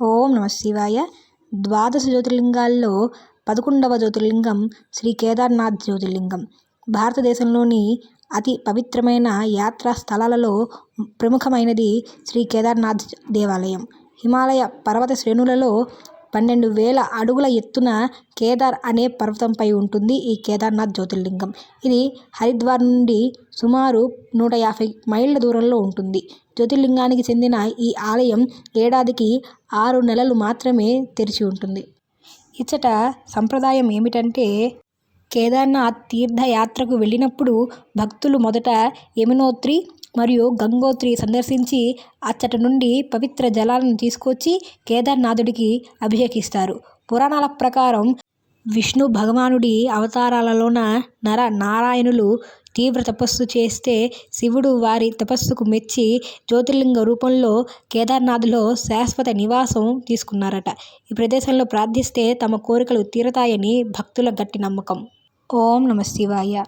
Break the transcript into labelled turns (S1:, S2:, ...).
S1: ఓం నమ శివాయ. ద్వాదశ జ్యోతిర్లింగాల్లో పదకొండవ జ్యోతిర్లింగం శ్రీ కేదార్నాథ్ జ్యోతిర్లింగం. భారతదేశంలోని అతి పవిత్రమైన యాత్రా స్థలాలలో ప్రముఖమైనది శ్రీ కేదార్నాథ్ దేవాలయం. హిమాలయ పర్వత శ్రేణులలో పన్నెండు వేల అడుగుల ఎత్తున కేదార్ అనే పర్వతంపై ఉంటుంది ఈ కేదార్నాథ్ జ్యోతిర్లింగం. ఇది హరిద్వార్ నుండి సుమారు నూట యాభై మైళ్ళ దూరంలో ఉంటుంది. జ్యోతిర్లింగానికి చెందిన ఈ ఆలయం ఏడాదికి ఆరు నెలలు మాత్రమే తెరిచి ఉంటుంది. ఇచ్చట సంప్రదాయం ఏమిటంటే కేదార్నాథ్ తీర్థయాత్రకు వెళ్ళినప్పుడు భక్తులు మొదట యమునోత్రి మరియు గంగోత్రి సందర్శించి అచ్చట నుండి పవిత్ర జలాలను తీసుకొచ్చి కేదార్నాథుడికి అభిషేకిస్తారు. పురాణాల ప్రకారం విష్ణు భగవానుడి అవతారాలలోన నర నారాయణులు తీవ్ర తపస్సు చేస్తే శివుడు వారి తపస్సుకు మెచ్చి జ్యోతిర్లింగ రూపంలో కేదార్నాథ్లో శాశ్వత నివాసం తీసుకున్నారట. ఈ ప్రదేశంలో ప్రార్థిస్తే తమ కోరికలు తీరతాయని భక్తుల గట్టి నమ్మకం. ఓం నమ శివాయ.